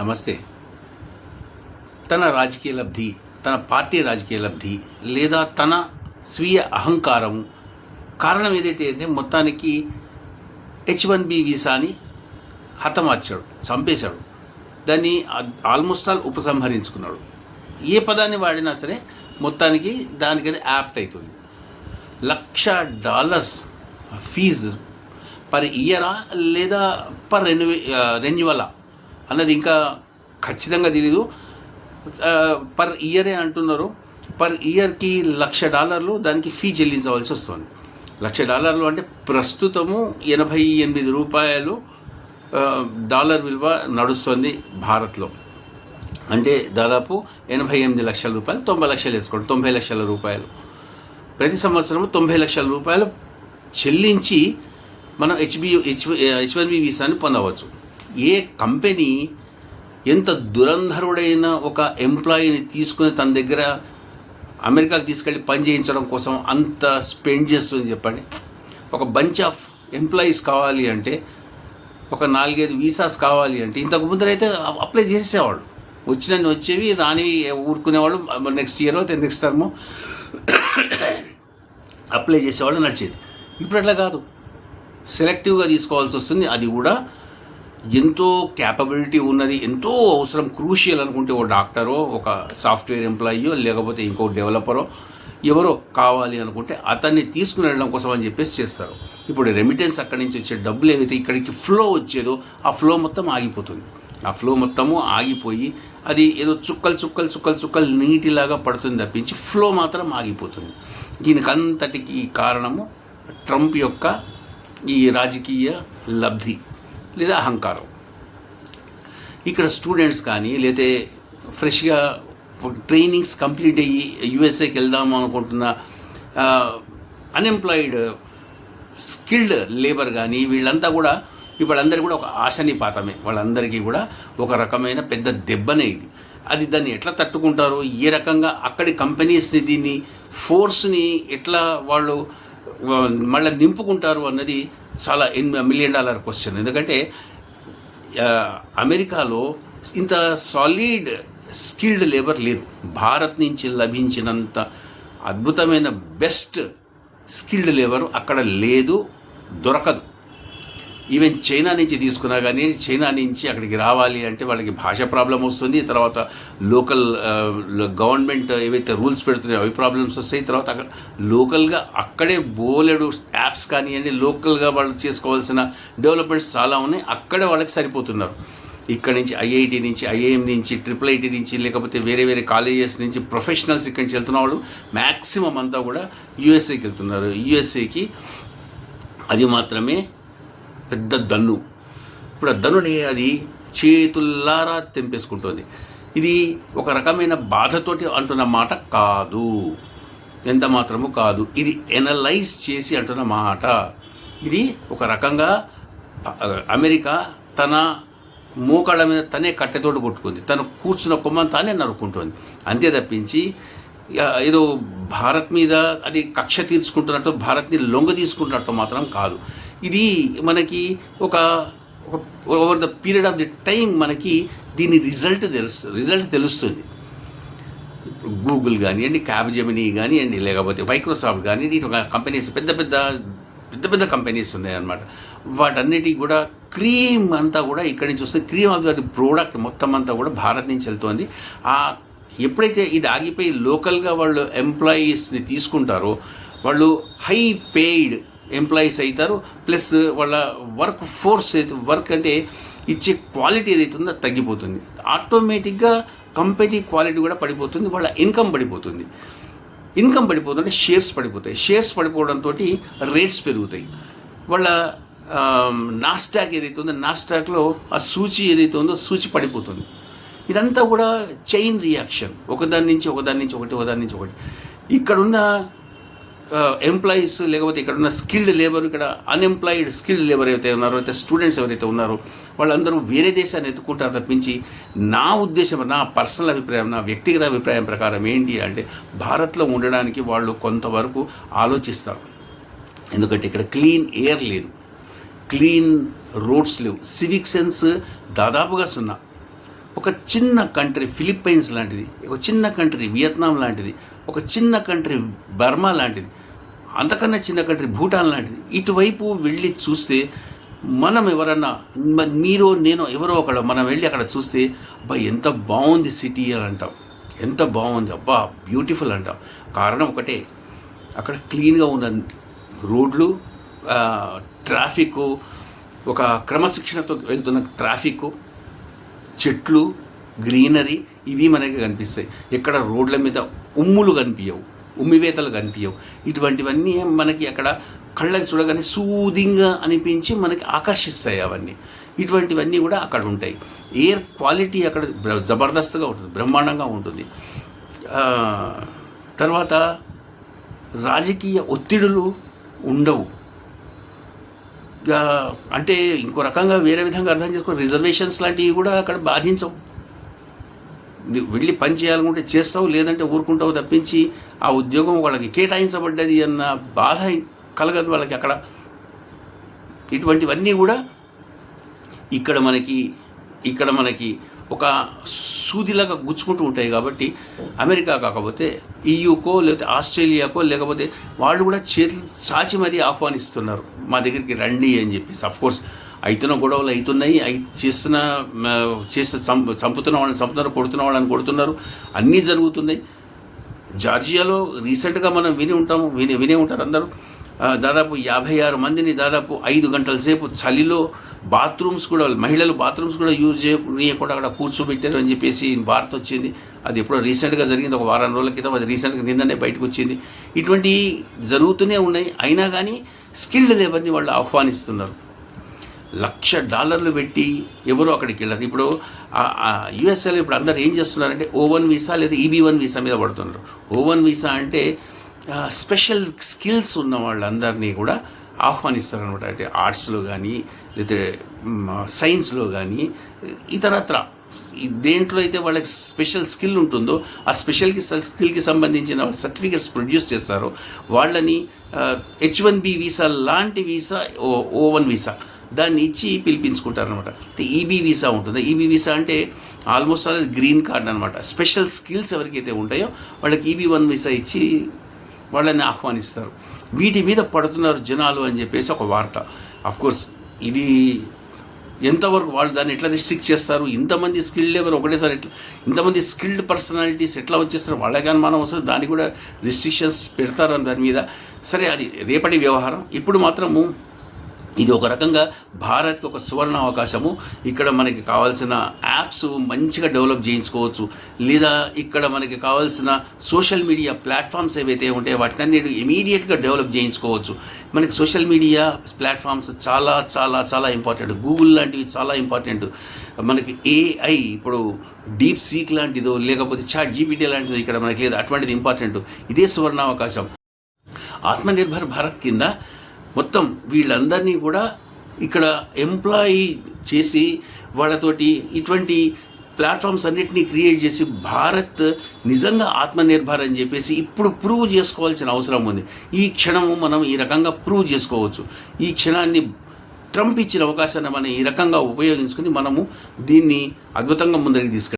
నమస్తే. తన రాజకీయ లబ్ధి తన పార్టీ రాజకీయ లబ్ధి లేదా తన స్వీయ అహంకారం కారణం ఏదైతే అంటే మొత్తానికి హెచ్ వన్ బి వీసాని హతమార్చాడు చంపేశాడు. దాన్ని ఆల్మోస్ట్ ఆల్ ఉపసంహరించుకున్నాడు. ఏ పదాన్ని వాడినా సరే మొత్తానికి దానికది యాప్ట్ అవుతుంది లక్ష డాలర్స్ ఫీజు పర్ ఇయరా లేదా పర్ రెన్యూ రెన్యువలా? అన్నది ఇంకా ఖచ్చితంగా తెలియదు పర్ ఇయరే అంటున్నారు. పర్ ఇయర్కి లక్ష డాలర్లు దానికి ఫీ చెల్లించవలసి వస్తుంది. లక్ష డాలర్లు అంటే ప్రస్తుతము ఎనభై ఎనిమిది రూపాయలు డాలర్ విలువ నడుస్తుంది భారత్లో. అంటే దాదాపు ఎనభై ఎనిమిది లక్షల రూపాయలు తొంభై లక్షలు వేసుకోండి. తొంభై లక్షల రూపాయలు. ప్రతి సంవత్సరం తొంభై లక్షల రూపాయలు చెల్లించి మనం HB H H one B వీసాని పొందవచ్చు. ఏ కంపెనీ ఎంత దురంధరుడైన ఒక ఎంప్లాయీని తీసుకుని తన దగ్గర అమెరికాకి తీసుకెళ్ళి పని చేయించడం కోసం అంత స్పెండ్ చేస్తుంది చెప్పండి. ఒక బంచ్ ఆఫ్ ఎంప్లాయీస్ కావాలి అంటే ఒక నాలుగైదు వీసాస్ కావాలి అంటే ఇంతకు ముందరైతే అప్లై చేసేవాళ్ళు వచ్చినన్ని వచ్చేవి రాని ఊరుకునేవాళ్ళు next year next term apply చేసేవాళ్ళు నడిచేది. ఇప్పుడు అట్లా కాదు. సెలెక్టివ్గా తీసుకోవాల్సి వస్తుంది. అది కూడా ఎంతో క్యాపబిలిటీ ఉన్నది ఎంతో అవసరం క్రూషియల్ అనుకుంటే ఓ డాక్టరో ఒక సాఫ్ట్వేర్ ఎంప్లాయీయో లేకపోతే ఇంకో డెవలపరో ఎవరో కావాలి అనుకుంటే అతన్ని తీసుకుని వెళ్ళడం కోసం అని చెప్పేసి చేస్తారు. ఇప్పుడు రెమిటెన్స్ అక్కడి నుంచి వచ్చే డబ్బులు ఏవైతే ఇక్కడికి ఫ్లో వచ్చేదో ఆ ఫ్లో మొత్తం ఆగిపోతుంది. ఆ ఫ్లో మొత్తము ఆగిపోయి అది ఏదో చుక్కలు చుక్కలు చుక్కలు చుక్కలు నీటిలాగా పడుతుంది తప్పించి ఫ్లో మాత్రం ఆగిపోతుంది. దీనికి అంతటికి కారణము ట్రంప్ యొక్క ఈ రాజకీయ లబ్ధి. లేదా అహంకారం. ఇక్కడ స్టూడెంట్స్ కానీ లేతే ఫ్రెష్గా ట్రైనింగ్స్ కంప్లీట్ అయ్యి యుఎస్ఏకి వెళ్దాము అనుకుంటున్న అన్ఎంప్లాయిడ్ స్కిల్డ్ లేబర్ కానీ వీళ్ళంతా కూడా వాళ్ళందరికీ కూడా ఒక ఆశనిపాతమే వాళ్ళందరికీ కూడా ఒక రకమైన పెద్ద దెబ్బనే ఇది. అది దాన్ని ఎట్లా తట్టుకుంటారు? ఏ రకంగా అక్కడి కంపెనీస్ని దీన్ని ఫోర్స్ని ఎట్లా వాళ్ళు మళ్ళీ నింపుకుంటారు అన్నది చాలా ఎన్ మిలియన్ డాలర్ క్వశ్చన్ ఎందుకంటే అమెరికాలో ఇంత సాలిడ్ స్కిల్డ్ లేబర్ లేదు. భారత్ నుంచి లభించినంత అద్భుతమైన బెస్ట్ స్కిల్డ్ లేబర్ అక్కడ లేదు దొరకదు. ఈవెన్ చైనా నుంచి తీసుకున్నా కానీ చైనా నుంచి అక్కడికి రావాలి అంటే వాళ్ళకి భాష ప్రాబ్లం వస్తుంది తర్వాత లోకల్ గవర్నమెంట్ ఏవైతే రూల్స్ పెడుతున్నాయో అవి ప్రాబ్లమ్స్ వస్తాయి తర్వాత అక్కడ లోకల్గా అక్కడే బోలెడు యాప్స్ కానివ్వండి లోకల్గా వాళ్ళు చేసుకోవాల్సిన డెవలప్మెంట్స్ చాలా ఉన్నాయి అక్కడే వాళ్ళకి సరిపోతున్నారు. ఇక్కడ నుంచి ఐఐటి నుంచి ఐఐఎం నుంచి ట్రిపుల్ ఐటీ నుంచి లేకపోతే వేరే వేరే కాలేజెస్ నుంచి ప్రొఫెషనల్స్ ఇక్కడి నుంచి వెళ్తున్న వాళ్ళు మ్యాక్సిమం అంతా కూడా యూఎస్ఏకి వెళ్తున్నారు. యూఎస్ఏకి అది మాత్రమే పెద్ద దన్ను. ఇప్పుడు ఆ దన్నుని అది చేతుల్లారా తెంపేసుకుంటుంది. ఇది ఒక రకమైన బాధతోటి అంటున్న మాట కాదు. ఎంత మాత్రము కాదు. ఇది ఎనలైజ్ చేసి అంటున్న మాట. ఇది ఒక రకంగా అమెరికా తన మోకాళ్ళ మీద తనే కట్టెతోటి కొట్టుకుంది. తను కూర్చున్న కొమ్మను తానే నరుక్కుంటుంది. అంతే తప్పించి ఏదో భారత్ మీద అది కక్ష తీర్చుకుంటున్నట్టు భారత్ని లొంగ తీసుకుంటున్నట్టు మాత్రం కాదు. ఇది మనకి ఒక over the period of the time మనకి దీని రిజల్ట్ తెలుస్తుంది రిజల్ట్ తెలుస్తుంది. గూగుల్ కానివ్వండి క్యాబ్జెమినీ కానివ్వండి లేకపోతే మైక్రోసాఫ్ట్ కానివ్వండి ఇటు కంపెనీస్ పెద్ద పెద్ద పెద్ద పెద్ద కంపెనీస్ ఉన్నాయన్నమాట. వాటన్నిటికి కూడా క్రీమ్ అంతా కూడా ఇక్కడి నుంచి వస్తుంది. క్రీమ్ ఆఫ్ ది ప్రోడక్ట్ మొత్తం అంతా కూడా భారత్ నుంచి వెళ్తుంది. ఆ ఎప్పుడైతే ఇది ఆగిపోయి లోకల్గా వాళ్ళు ఎంప్లాయీస్ని తీసుకుంటారో వాళ్ళు హై పెయిడ్ ఎంప్లాయీస్ అవుతారు. ప్లస్ వాళ్ళ వర్క్ ఫోర్స్ అయితే వర్క్ అంటే ఇచ్చే క్వాలిటీ ఏదైతే ఉందో తగ్గిపోతుంది. ఆటోమేటిక్గా కంపెనీ క్వాలిటీ కూడా పడిపోతుంది వాళ్ళ ఇన్కమ్ పడిపోతుంది. ఇన్కమ్ పడిపోతుంటే షేర్స్ పడిపోతాయి. షేర్స్ పడిపోవడంతో రేట్స్ పెరుగుతాయి. వాళ్ళ నాస్టాక్ ఏదైతే ఉందో నాస్టాక్లో ఆ సూచి ఏదైతే ఉందో సూచి పడిపోతుంది. ఇదంతా కూడా చైన్ రియాక్షన్ ఒకదాని నుంచి ఒకదాని నుంచి ఒకటి ఒకదాని నుంచి ఒకటి. ఇక్కడున్న ఎంప్లాయీస్ లేకపోతే ఇక్కడ ఉన్న స్కిల్డ్ లేబర్ ఇక్కడ అన్ఎంప్లాయిడ్ స్కిల్డ్ లేబర్ ఎవరైతే ఉన్నారో అయితే స్టూడెంట్స్ ఎవరైతే ఉన్నారో వాళ్ళందరూ వేరే దేశాన్ని ఎత్తుకుంటారు తప్పించి నా ఉద్దేశం నా పర్సనల్ అభిప్రాయం నా వ్యక్తిగత అభిప్రాయం ప్రకారం ఏంటి అంటే భారత్లో ఉండడానికి వాళ్ళు కొంతవరకు ఆలోచిస్తారు. ఎందుకంటే ఇక్కడ క్లీన్ ఎయిర్ లేదు. క్లీన్ రోడ్స్ లేవు. సివిక్ సెన్స్ దాదాపుగా సున్నా. ఒక చిన్న కంట్రీ ఫిలిప్పైన్స్ లాంటిది ఒక చిన్న కంట్రీ వియత్నాం లాంటిది ఒక చిన్న కంట్రీ బర్మా లాంటిది అంతకన్నా చిన్న కంట్రీ భూటాన్ లాంటిది. ఇటువైపు వెళ్ళి చూస్తే మనం ఎవరన్నా మీరు నేను ఎవరో ఒకళ్ళు మనం వెళ్ళి అక్కడ చూస్తే అబ్బా ఎంత బాగుంది సిటీ అని అంటాం. ఎంత బాగుంది అబ్బా బ్యూటిఫుల్ అంటాం. కారణం ఒకటే అక్కడ క్లీన్గా ఉన్న రోడ్లు ట్రాఫిక్ ఒక క్రమశిక్షణతో వెళ్తున్న ట్రాఫిక్ చెట్లు గ్రీనరీ ఇవి మనకి కనిపిస్తాయి. ఎక్కడ రోడ్ల మీద ఉమ్ములు కనిపించవు ఉమ్మివేతలు కనిపించవు. ఇటువంటివన్నీ మనకి అక్కడ కళ్ళకి చూడగానే సూదింగ్గా అనిపించి మనకి ఆకర్షిస్తాయి అవన్నీ. ఇటువంటివన్నీ కూడా అక్కడ ఉంటాయి. ఎయిర్ క్వాలిటీ అక్కడ జబర్దస్త్గా ఉంటుంది బ్రహ్మాండంగా ఉంటుంది. తర్వాత రాజకీయ ఒత్తిడులు ఉండవు. అంటే ఇంకో రకంగా వేరే విధంగా అర్థం చేసుకో రిజర్వేషన్స్ లాంటివి కూడా అక్కడ బాధించవు. వెళ్ళి పని చేయాలనుకుంటే చేస్తావు లేదంటే ఊరుకుంటావు తప్పించి ఆ ఉద్యోగం వాళ్ళకి కేటాయించబడ్డది అన్న బాధ కలగదు వాళ్ళకి అక్కడ. ఇటువంటివన్నీ కూడా ఇక్కడ మనకి ఇక్కడ మనకి ఒక సూదిలాగా గుచ్చుకుంటూ ఉంటాయి కాబట్టి అమెరికా కాకపోతే ఈయూకో లేకపోతే ఆస్ట్రేలియాకో లేకపోతే వాళ్ళు కూడా చేతులు చాచి మరీ ఆహ్వానిస్తున్నారు. మా దగ్గరికి రండి అని చెప్పేసి అఫ్కోర్స్ అవుతున్న గొడవలు అవుతున్నాయి చేస్తున్న చేస్తు చంపు చంపుతున్న వాళ్ళని చంపుతున్నారు కొడుతున్న వాళ్ళని కొడుతున్నారు అన్నీ జరుగుతున్నాయి. జార్జియాలో రీసెంట్గా మనం విని ఉంటాము విని వినే ఉంటారు అందరూ. దాదాపు యాభై ఆరు మందిని దాదాపు ఐదు గంటల సేపు చలిలో బాత్రూమ్స్ కూడా మహిళలు బాత్రూమ్స్ కూడా యూజ్ చేయకుండా అక్కడ కూర్చోబెట్టారు అని చెప్పేసి వార్త వచ్చింది. అది ఎప్పుడో రీసెంట్గా జరిగింది ఒక వారం రోజుల క్రితం అది రీసెంట్గా నిన్ననే బయటకు వచ్చింది. ఇటువంటి జరుగుతూనే ఉన్నాయి. అయినా కానీ స్కిల్డ్ లేబర్ని వాళ్ళు ఆహ్వానిస్తున్నారు. లక్ష డాలర్లు పెట్టి ఎవరో అక్కడికి వెళ్ళారు. ఇప్పుడు యుఎస్ఏలో ఇప్పుడు అందరు ఏం చేస్తున్నారంటే ఓవన్ వీసా లేదా ఈబీ వన్ వీసా మీద పడుతున్నారు. ఓవన్ వీసా అంటే స్పెషల్ స్కిల్స్ ఉన్న వాళ్ళందరినీ కూడా ఆహ్వానిస్తారు అనమాట అంటే ఆర్ట్స్లో కానీ లేదా సైన్స్లో కానీ ఇతరత్ర. దేంట్లో అయితే వాళ్ళకి స్పెషల్ స్కిల్ ఉంటుందో ఆ స్పెషల్కి స్కిల్కి సంబంధించిన సర్టిఫికెట్స్ ప్రొడ్యూస్ చేస్తారో వాళ్ళని హెచ్ వన్ బి వీసా లాంటి visa O O one visa దాన్ని ఇచ్చి పిలిపించుకుంటారనమాట ఈబీ వీసా ఉంటుంది. ఈబీ వీసా అంటే ఆల్మోస్ట్ ఆల్ గ్రీన్ కార్డ్ అనమాట స్పెషల్ స్కిల్స్ ఎవరికైతే ఉంటాయో వాళ్ళకి ఈబీ వన్ వీసా ఇచ్చి వాళ్ళని ఆహ్వానిస్తారు. వీటి మీద పడుతున్నారు జనాలు అని చెప్పేసి ఒక వార్త. కోర్స్ ఇది ఎంతవరకు వాళ్ళు దాన్ని ఎట్లా రిస్ట్రిక్ట్ చేస్తారు? ఇంతమంది స్కిల్డ్ ఎవరు ఒకటేసారి ఎట్లా ఇంతమంది స్కిల్డ్ పర్సనాలిటీస్ ఎట్లా వచ్చేస్తారు? వాళ్ళకి అనుమానం వస్తుంది. దానికి కూడా రిస్ట్రిక్షన్స్ పెడతారు దాని మీద. సరే అది రేపటి వ్యవహారం. ఇప్పుడు మాత్రము ఇది ఒక రకంగా భారత్కి ఒక సువర్ణ అవకాశము. ఇక్కడ మనకి కావాల్సిన యాప్స్ మంచిగా డెవలప్ చేయించుకోవచ్చు. లేదా ఇక్కడ మనకి కావాల్సిన సోషల్ మీడియా ప్లాట్ఫామ్స్ ఏవైతే ఉంటాయో వాటిని ఇమీడియట్గా డెవలప్ చేయించుకోవచ్చు. మనకి సోషల్ మీడియా ప్లాట్ఫామ్స్ చాలా చాలా చాలా ఇంపార్టెంట్. గూగుల్ లాంటివి చాలా ఇంపార్టెంట్. మనకి ఏఐ ఇప్పుడు డీప్ సీక్ లాంటిదో లేకపోతే చాట్ జీబీటీ లాంటిదో ఇక్కడ మనకి లేదు. అటువంటిది ఇంపార్టెంట్. ఇదే సువర్ణ అవకాశం. ఆత్మనిర్భర్ భారత్ కింద మొత్తం వీళ్ళందరినీ కూడా ఇక్కడ ఎంప్లాయీ చేసి వాళ్ళతోటి ఇటువంటి ప్లాట్ఫామ్స్ అన్నిటినీ క్రియేట్ చేసి భారత్ నిజంగా ఆత్మనిర్భర్ అని చెప్పేసి ఇప్పుడు ప్రూవ్ చేసుకోవాల్సిన అవసరం ఉంది. ఈ క్షణము మనం ఈ రకంగా ప్రూవ్ చేసుకోవచ్చు. ఈ క్షణాన్ని ట్రంప్ ఇచ్చిన అవకాశాన్ని మనం ఈ రకంగా ఉపయోగించుకుని మనము దీన్ని అద్భుతంగా ముందరికి తీసుకెళ్ళాలి.